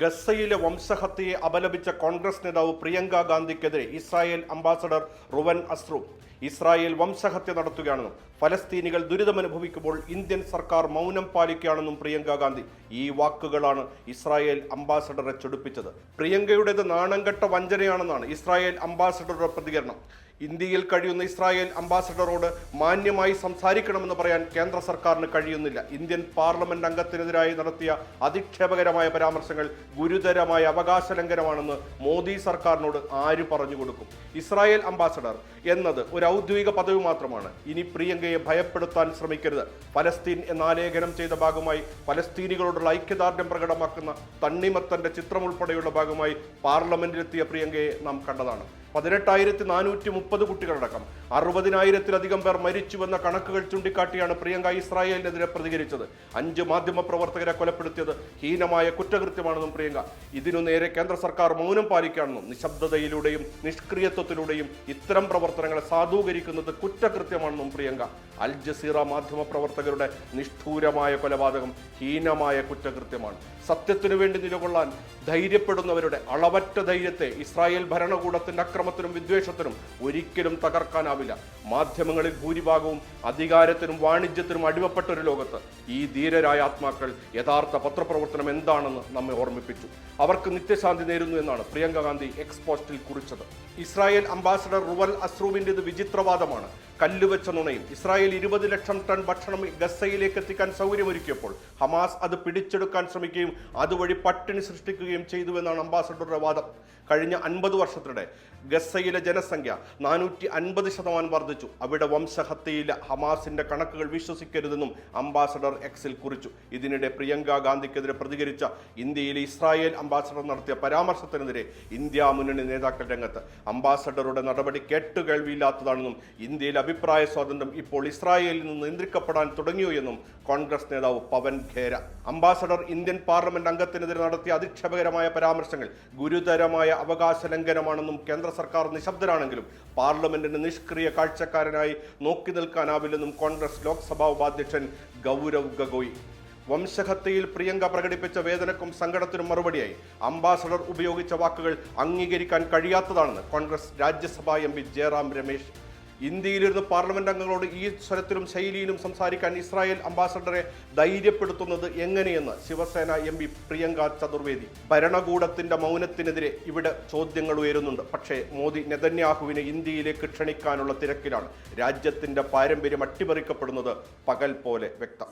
ഗസയിലെ വംശഹത്യയെ അപലപിച്ച കോൺഗ്രസ് നേതാവ് Priyanka ഗാന്ധിക്കെതിരെ Israel ambassador Reuven Azar. Israel വംശഹത്യ നടത്തുകയാണെന്നും ഫലസ്തീനികൾ ദുരിതമനുഭവിക്കുമ്പോൾ ഇന്ത്യൻ സർക്കാർ മൗനം പാലിക്കുകയാണെന്നും പ്രിയങ്ക ഗാന്ധി ഈ വാക്കുകളാണ് ഇസ്രായേൽ അംബാസഡറെ ചൊടിപ്പിച്ചത്. പ്രിയങ്കയുടേത് നാണംകെട്ട വഞ്ചനയാണെന്നാണ് ഇസ്രായേൽ അംബാസഡറുടെ പ്രതികരണം. ഇന്ത്യയിൽ കഴിയുന്ന ഇസ്രായേൽ അംബാസഡറോട് മാന്യമായി സംസാരിക്കണമെന്ന് പറയാൻ കേന്ദ്ര സർക്കാരിന് കഴിയുന്നില്ല. ഇന്ത്യൻ പാർലമെന്റ് അംഗത്തിനെതിരായി നടത്തിയ അധിക്ഷേപകരമായ പരാമർശങ്ങൾ ഗുരുതരമായ അവകാശ ലംഘനമാണെന്ന് മോദി സർക്കാരിനോട് ആര് പറഞ്ഞു കൊടുക്കും? ഇസ്രായേൽ അംബാസഡർ എന്നത് ഒരു ഔദ്യോഗിക പദവി മാത്രമാണ്. ഇനി പ്രിയങ്കയെ ഭയപ്പെടുത്താൻ ശ്രമിക്കരുത്. ഫലസ്തീൻ എന്ന ആലേഖനം ചെയ്ത ഭാഗമായി ഫലസ്തീനികളോടുള്ള ഐക്യദാർഢ്യം പ്രകടമാക്കുന്ന തണ്ണിമത്തന്റെ ചിത്രം ഉൾപ്പെടെയുള്ള ഭാഗമായി പാർലമെന്റിലെത്തിയ പ്രിയങ്കയെ നാം കണ്ടതാണ്. പതിനെട്ടായിരത്തി നാനൂറ്റി മുപ്പത് കുട്ടികളടക്കം അറുപതിനായിരത്തിലധികം പേർ മരിച്ചുവെന്ന കണക്കുകൾ ചൂണ്ടിക്കാട്ടിയാണ് പ്രിയങ്ക ഇസ്രായേലിനെതിരെ പ്രതികരിച്ചത്. അഞ്ച് മാധ്യമ പ്രവർത്തകരെ കൊലപ്പെടുത്തിയത് ഹീനമായ കുറ്റകൃത്യമാണെന്നും പ്രിയങ്ക. ഇതിനു നേരെ കേന്ദ്ര സർക്കാർ മൗനം പാലിക്കുകയാണെന്നും നിശബ്ദതയിലൂടെയും നിഷ്ക്രിയത്വത്തിലൂടെയും ഇത്തരം പ്രവർത്തനങ്ങളെ സാധൂകരിക്കുന്നത് കുറ്റകൃത്യമാണെന്നും പ്രിയങ്ക. അൽ ജസീറ മാധ്യമ പ്രവർത്തകരുടെ നിഷ്ഠൂരമായ കൊലപാതകം ഹീനമായ കുറ്റകൃത്യമാണ്. സത്യത്തിനു വേണ്ടി നിലകൊള്ളാൻ ധൈര്യപ്പെടുന്നവരുടെ അളവറ്റ ധൈര്യത്തെ ഇസ്രായേൽ ഭരണകൂടത്തിന്റെ അക്രമത്തിനും വിദ്വേഷത്തിനും ഒരിക്കലും തകർക്കാനാവില്ല. മാധ്യമങ്ങളിൽ ഭൂരിഭാഗവും അധികാരത്തിനും വാണിജ്യത്തിനും അടിമപ്പെട്ട ഒരു ലോകത്ത്. ഈ ധീരരായ ആത്മാക്കൾ യഥാർത്ഥ പത്രപ്രവർത്തനം എന്താണെന്ന് നമ്മെ ഓർമ്മിപ്പിച്ചു. അവർക്ക് നിത്യശാന്തി നേരുന്നു എന്നാണ് പ്രിയങ്ക ഗാന്ധി എക്സ് പോസ്റ്റിൽ കുറിച്ചത്. ഇസ്രായേൽ അംബാസഡർ റുവൽ അസ്രൂവിന്റെത് വിചിത്രവാദമാണ്. കല്ലുവെച്ച നുണയും. ഇസ്രായേൽ ഇരുപത് ലക്ഷം ടൺ ഭക്ഷണം ഗസയിലേക്ക് എത്തിക്കാൻ സൗകര്യമൊരുക്കിയപ്പോൾ ഹമാസ് അത് പിടിച്ചെടുക്കാൻ ശ്രമിക്കുകയും അതുവഴി പട്ടിണി സൃഷ്ടിക്കുകയും ചെയ്തുവെന്നാണ് അംബാസഡറുടെ വാദം. കഴിഞ്ഞ അൻപത് വർഷത്തിനിടെ ഗസയിലെ ജനസംഖ്യ നാനൂറ്റി അൻപത് ശതമാനം വർദ്ധിച്ചു. അവിടെ വംശഹത്യയിലെ ഹമാസിന്റെ കണക്കുകൾ വിശ്വസിക്കരുതെന്നും അംബാസഡർ എക്സിൽ കുറിച്ചു. ഇതിനിടെ പ്രിയങ്ക ഗാന്ധിക്കെതിരെ പ്രതികരിച്ച ഇന്ത്യയിലെ ഇസ്രായേൽ അംബാസഡർ നടത്തിയ പരാമർശത്തിനെതിരെ ഇന്ത്യ മുന്നണി നേതാക്കൾ രംഗത്ത്. അംബാസഡറുടെ നടപടി കേട്ടുകേൾവിയില്ലാത്തതാണെന്നും ഇന്ത്യയിലെ അഭിപ്രായ സ്വാതന്ത്ര്യം ഇപ്പോൾ ഇസ്രായേലിൽ നിന്ന് നിയന്ത്രിക്കപ്പെടാൻ തുടങ്ങിയോ എന്നും കോൺഗ്രസ് നേതാവ് Pavan Khera. Ambassador Indian parliament അംഗത്തിനെതിരെ നടത്തിയ അധിക്ഷേപകരമായ പരാമർശങ്ങൾ ഗുരുതരമായ അവകാശ ലംഘനമാണെന്നും കേന്ദ്ര സർക്കാർ നിശബ്ദരാണെങ്കിലും പാർലമെന്റിന് നിഷ്ക്രിയ കാഴ്ചക്കാരനായി നോക്കി നിൽക്കാനാവില്ലെന്നും കോൺഗ്രസ് ലോക്സഭാ ഉപാധ്യക്ഷൻ ഗൗരവ് ഗഗോയി. വംശഹത്യയിൽ പ്രിയങ്ക പ്രകടിപ്പിച്ച വേദനക്കും സങ്കടത്തിനും മറുപടിയായി അംബാസഡർ ഉപയോഗിച്ച വാക്കുകൾ അംഗീകരിക്കാൻ കഴിയാത്തതാണെന്ന് Congress Rajya Sabha M P Jairam Ramesh ഇന്ത്യയിലിരുന്ന് parliament അംഗങ്ങളോട് ഈ സ്വരത്തിലും ശൈലിയിലും സംസാരിക്കാൻ ഇസ്രായേൽ അംബാസഡറെ ധൈര്യപ്പെടുത്തുന്നത് എങ്ങനെയെന്ന് ശിവസേന എം പി പ്രിയങ്ക ചതുർവേദി ഭരണകൂടത്തിന്റെ മൗനത്തിനെതിരെ ഇവിടെ ചോദ്യങ്ങൾ ഉയരുന്നുണ്ട്. പക്ഷേ മോദി നെതന്യാഹുവിനെ ഇന്ത്യയിലേക്ക് ക്ഷണിക്കാനുള്ള തിരക്കിലാണ്. രാജ്യത്തിന്റെ പാരമ്പര്യം അട്ടിമറിക്കപ്പെടുന്നത് പകൽ പോലെ വ്യക്തം.